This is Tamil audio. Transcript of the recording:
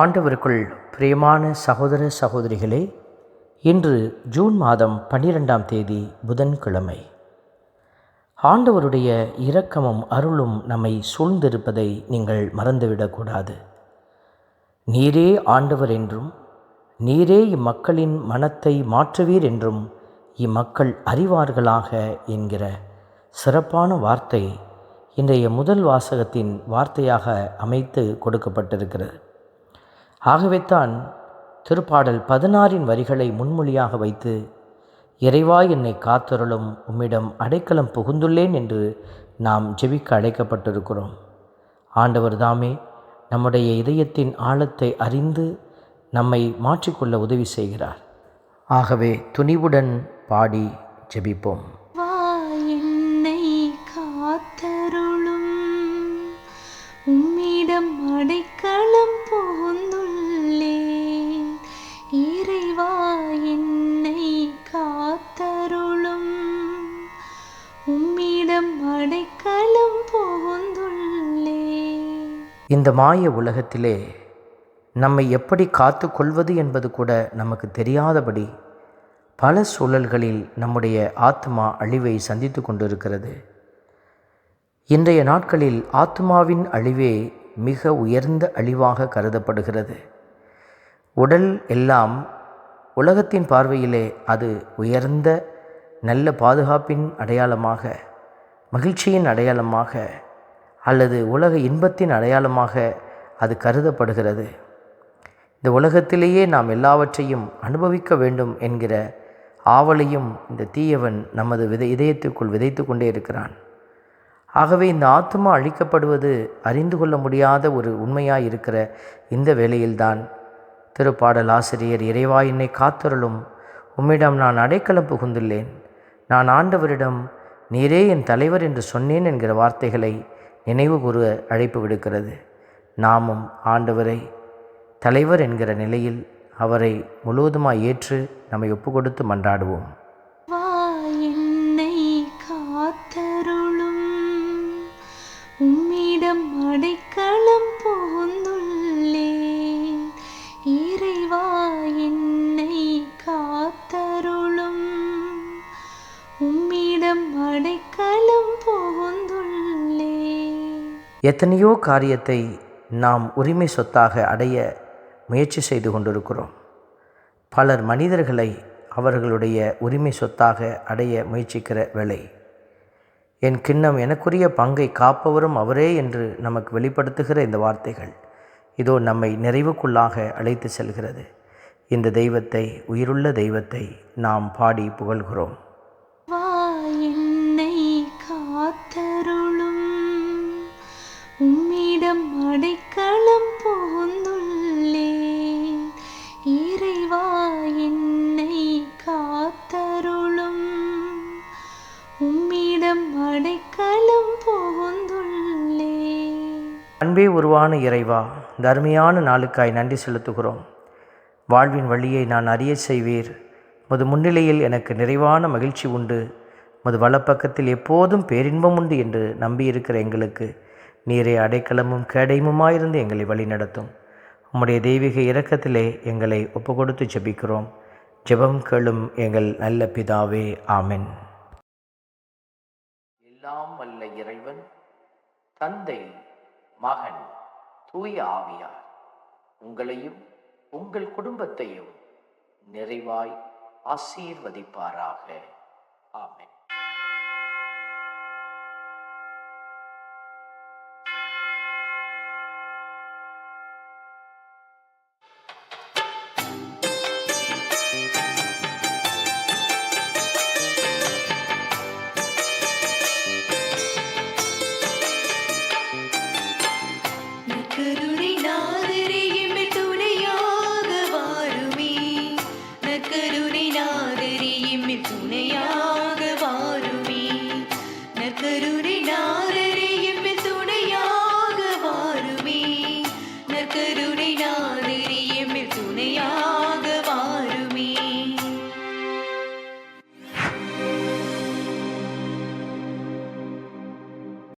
ஆண்டவருக்குள் பிரியமான சகோதர சகோதரிகளே இன்று ஜூன் மாதம் பன்னிரெண்டாம் தேதி புதன்கிழமை. ஆண்டவருடைய இரக்கமும் அருளும் நம்மை சூழ்ந்திருப்பதை நீங்கள் மறந்துவிடக்கூடாது. நீரே ஆண்டவர் என்றும் நீரே இம்மக்களின் மனத்தை மாற்றுவீர் என்றும் இம்மக்கள் அறிவார்களாக என்கிற சிறப்பான வார்த்தை இன்றைய முதல் வாசகத்தின் வார்த்தையாக அமைத்து கொடுக்கப்பட்டிருக்கிறது. ஆகவேத்தான் திருப்பாடல் பதினாறின் வரிகளை முன்மொழியாக வைத்து இறைவா என்னை காத்தருளும். உம்மிடம் அடைக்கலம் புகுந்துள்ளேன் என்று நாம் ஜெபிக்க அழைக்கப்பட்டிருக்கிறோம். ஆண்டவர் தாமே நம்முடைய இதயத்தின் ஆழத்தை அறிந்து நம்மை மாற்றிக்கொள்ள உதவி செய்கிறார். ஆகவே துணிவுடன் பாடி ஜெபிப்போம். வா இந்த மாய உலகத்திலே நம்மை எப்படி காத்து கொள்வது என்பது கூட நமக்கு தெரியாதபடி பல சூழல்களில் நம்முடைய ஆத்மா அழிவை சந்தித்து கொண்டிருக்கிறது. இன்றைய நாட்களில் ஆத்மாவின் அழிவே மிக உயர்ந்த அழிவாக கருதப்படுகிறது. உடல் எல்லாம் உலகத்தின் பார்வையிலே அது உயர்ந்த நல்ல பாதுகாப்பின் அடையாளமாக மகிழ்ச்சியின் அடையாளமாக அல்லது உலக இன்பத்தின் அடையாளமாக அது கருதப்படுகிறது. இந்த உலகத்திலேயே நாம் எல்லாவற்றையும் அனுபவிக்க வேண்டும் என்கிற ஆவலையும் இந்த தீயவன் நமது விதை இதயத்துக்குள் விதைத்து கொண்டே இருக்கிறான். ஆகவே இந்த ஆத்மா அழிக்கப்படுவது அறிந்து கொள்ள முடியாத ஒரு உண்மையாக இருக்கிற இந்த வேளையில்தான் திருப்பாடல் ஆசிரியர் இறைவா என்னை காத்தருளும். உம்மிடம் நான் அடைக்கலம் புகுந்துள்ளேன். நான் ஆண்டவரிடம் நீரே என் தலைவர் என்று சொன்னேன் என்கிற வார்த்தைகளை நினைவு கூறுவ அழைப்பு விடுக்கிறது. நாமும் ஆண்டவரை தலைவர் என்கிற நிலையில் அவரை முழுவதுமாய் ஏற்று நம்மை ஒப்புக்கொடுத்து மன்றாடுவோம். எத்தனையோ காரியத்தை நாம் உரிமை சொத்தாக அடைய முயற்சி செய்து கொண்டிருக்கிறோம். பலர் மனிதர்களை அவர்களுடைய உரிமை சொத்தாக அடைய முயற்சிக்கிற வேலை என் கிண்ணம் எனக்குரிய பங்கை காப்பவரும் அவரே என்று நமக்கு வெளிப்படுத்துகிற இந்த வார்த்தைகள் இதோ நம்மை நிறைவுக்குள்ளாக அழைத்து செல்கிறது. இந்த தெய்வத்தை உயிருள்ள தெய்வத்தை நாம் பாடி புகழ்கிறோம். காத்தரும் உம்மிடம் அடைக்கலம் புகுந்துள்ளேன் இறைவா என்னை காத்தருளும். உம்மிடம் அடைக்கலம் புகுந்துள்ளேன் அன்பே உருவான இறைவா தர்மையான நாளுக்காய் நன்றி செலுத்துகிறோம். வாழ்வின் வழியை நான் அறிய செய்வீர். மது முன்னிலையில் எனக்கு நிறைவான மகிழ்ச்சி உண்டு. முது வலப்பக்கத்தில் எப்போதும் பேரின்பம் உண்டு என்று நம்பியிருக்கிற எங்களுக்கு நீரே அடைக்கலமும் கேடயமுமாயிருந்து எங்களை வழிநடத்தும். உம்முடைய தெய்வீக இரக்கத்திலே எங்களை ஒப்பு கொடுத்து ஜெபிக்கிறோம். ஜெபம் கேளும் எங்கள் நல்ல பிதாவே ஆமென். எல்லாம் வல்ல இறைவன் தந்தை மகன் தூய ஆவியார் உங்களையும் உங்கள் குடும்பத்தையும் நிறைவாய் ஆசீர்வதிப்பாராக. ஆமென்.